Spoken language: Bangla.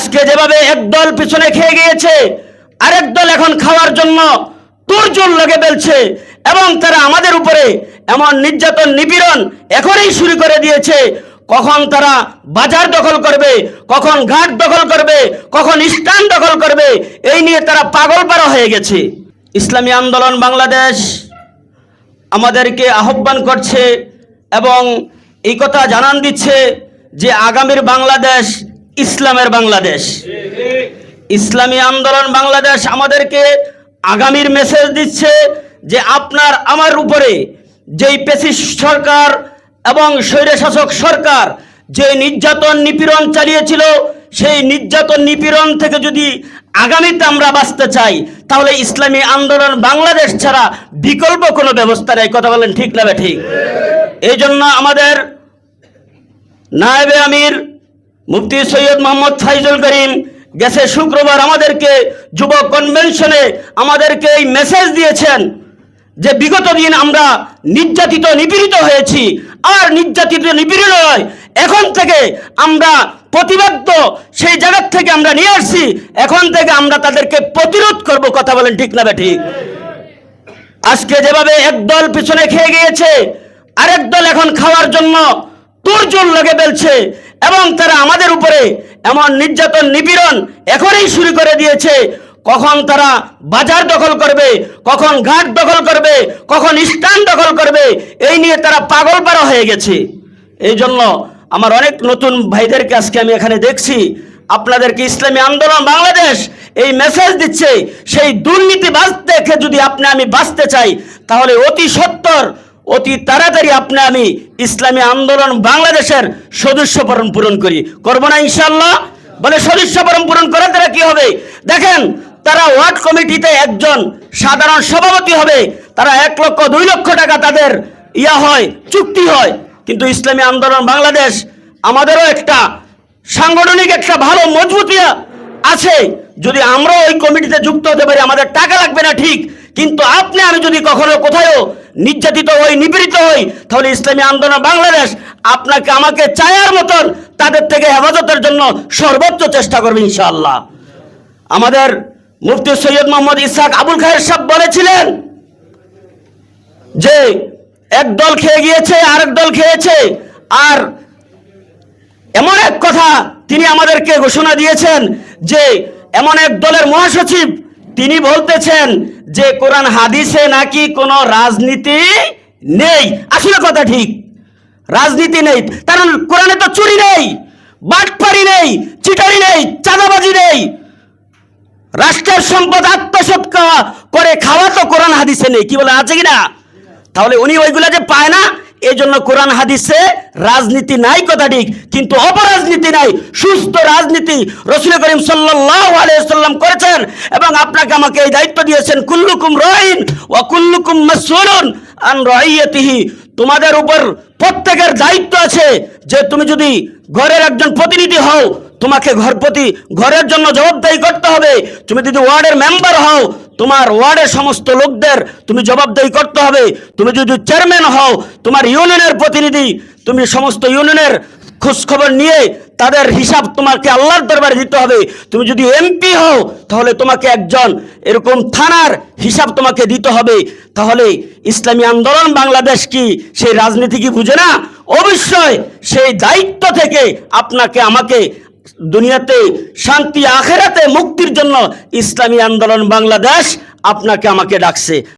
আজকে যেভাবে একদল পিছনে খেয়ে গিয়েছে, আরেক দল এখন খাওয়ার জন্য তোরজোর লগে বেলছে এবং তারা আমাদের উপরে এমন নির্যাতন, নিপীড়ন এখনই শুরু করে দিয়েছে। কখন তারা বাজার দখল করবে, কখন ঘাট দখল করবে, কখন স্থান দখল করবে, এই নিয়ে তারা পাগল পারা হয়ে গেছে। ইসলামী আন্দোলন বাংলাদেশ আমাদেরকে আহ্বান করছে এবং এই কথা জানান দিচ্ছে যে আগামীর বাংলাদেশ ইসলামের বাংলাদেশ। ইসলামী আন্দোলন বাংলাদেশ আমাদেরকে আগামীর মেসেজ দিচ্ছে যে আপনার আমার উপরে যেই পেসিস্ট সরকার এবং স্বৈরশাসক সরকার যে নির্যাতন নিপীড়ন চালিয়েছিল, সেই নির্যাতন নিপীড়ন থেকে যদি আগামীতে আমরা বাঁচতে চাই, তাহলে ইসলামী আন্দোলন বাংলাদেশ ছাড়া বিকল্প কোনো ব্যবস্থা নেই। কথা বলেন ঠিক না ঠিক? এই জন্য আমাদের নায়েবে আমির মুফতি সৈয়দ মোহাম্মদ ফাইজুল করিম গেছে শুক্রবার আমাদেরকে যুব কনভেনশনে আমাদেরকে এই মেসেজ দিয়েছেন যে বিগত দিন আমরা নির্যাতিত, নিপীড়িত হয়েছি। আর নির্যাতিত, নিপীড়িত নয়, এখন থেকে আমরা প্রতিবাদ্য সেই জায়গার থেকে আমরা নিয়ে আসছি। এখন থেকে আমরা তাদেরকে প্রতিরোধ করব, কথা বলেন ঠিক না ঠিক আজকে যেভাবে একদল পিছনে খেয়ে গিয়েছে, আরেক দল এখন খাওয়ার জন্য তোরজোর লগে বেলছে। এবং তারা আমাদের উপরে এমন নির্যাতন, নিপীড়ন এখনই শুরু করে দিয়েছে। কখন তারা বাজার দখল করবে, কখন ঘাট দখল করবে, কখন স্থান দখল করবে, এই নিয়ে তারা পাগল পারা হয়ে গেছে। এই জন্য আমার অনেক নতুন ভাইদেরকে আজকে আমি এখানে দেখছি। আপনাদেরকে ইসলামী আন্দোলন বাংলাদেশ এই মেসেজ দিচ্ছে? সেই দুর্নীতি বাঁচতে যদি আপনি আমি বাঁচতে চাই, তাহলে অতি সত্তর অতি তাড়াতাড়ি আপনি আমি ইসলামী আন্দোলন বাংলাদেশের সদস্য পূরণ পূরণ করি। করব না ইনশাল্লাহ বলে সদস্য পূরণ পূরণ করে তারা কি হবে? দেখেন, তারা ওয়ার্ড কমিটিতে একজন সাধারণ সভাপতি হবে, তারা এক লক্ষ, দুই লক্ষ টাকা তাদের ইয়া হয়, চুক্তি হয়। কিন্তু ইসলামী আন্দোলন বাংলাদেশ আমাদেরও একটা সাংগঠনিক, একটা ভালো মজবুতি আছে। যদি আমরাও ওই কমিটিতে যুক্ত হতে পারি, আমাদের টাকা লাগবে না ঠিক। কিন্তু আপনি, আমি যদি কখনো কোথাও নির্যাতিত হই, নিপীড়িত হই, তাহলে ইসলামী আন্দোলন বাংলাদেশ আপনাকে আমাকে চায়ার মতন তাদের থেকে হেফাজতের জন্য সর্বোচ্চ চেষ্টা করবে ইনশাআল্লাহ। আমাদের মুফতি সৈয়দ মোহাম্মদ ইসাক আবুল খায়ের সাহেব বলেছিলেন যে, এক দল খেয়ে গিয়েছে, আরেক দল খেয়েছে, আর এমন এক কথা তিনি আমাদেরকে ঘোষণা দিয়েছেন যে, এমন এক দলের মহাসচিব তিনি বলতেছেন যে কোরআন হাদিসে নাকি কোনো রাজনীতি নেই। আসলে কথা ঠিক। রাজনীতি নেই। কারণ কোরআনে তো চুরি নেই, বাটপারি নেই, চিটারি নেই, চাঁদাবাজি নেই। রাষ্ট্রের সম্পদ আত্মসৎকা করে খাওয়া তো কোরআন হাদিসে নেই। কি বলে, আছে কিনা তাহলে উনি ওইগুলা যে পায় না এই জন্য কোরআন হাদিসে রাজনীতি নাই কথা ঠিক, কিন্তু অপরাজনীতি নাই। সুস্থ রাজনীতি রসুল করিম সাল্লাহ আলাইসাল্লাম করেছেন এবং আপনাকে আমাকে এই দায়িত্ব দিয়েছেন, কুল্লুকুম রহিন ও কুল্লুকুম মাসুলুন আন রাইয়াতিহি। তোমাদের উপর প্রত্যেকের দায়িত্ব আছে যে তুমি যদি ঘরের একজন প্রতিনিধি হও, তোমাকে ঘর প্রতি, ঘরের জন্য জবাবদাহি করতে হবে। তুমি যদি ওয়ার্ডের মেম্বার হও তোমার ওয়ার্ডের সমস্ত লোকদের তুমি জবাবদাহি করতে হবে। তুমি যদি চেয়ারম্যান হও, তোমার ইউনিয়নের প্রতিনিধি, তুমি সমস্ত ইউনিয়নের খোঁজখবর নিয়ে তাদের হিসাব তোমাকে আল্লাহর দরবারে দিতে হবে। তুমি যদি এমপি হও, তাহলে তোমাকে একজন এরকম থানার হিসাব তোমাকে দিতে হবে। তাহলে ইসলামী আন্দোলন বাংলাদেশ কি সেই রাজনীতি কি বুঝে না? অবশ্যই সেই দায়িত্ব থেকে আপনাকে, আমাকে দুনিয়াতে শান্তি আখেরাতে মুক্তির জন্য ইসলামী আন্দোলন বাংলাদেশ আপনাকে আমাকে ডাকছে।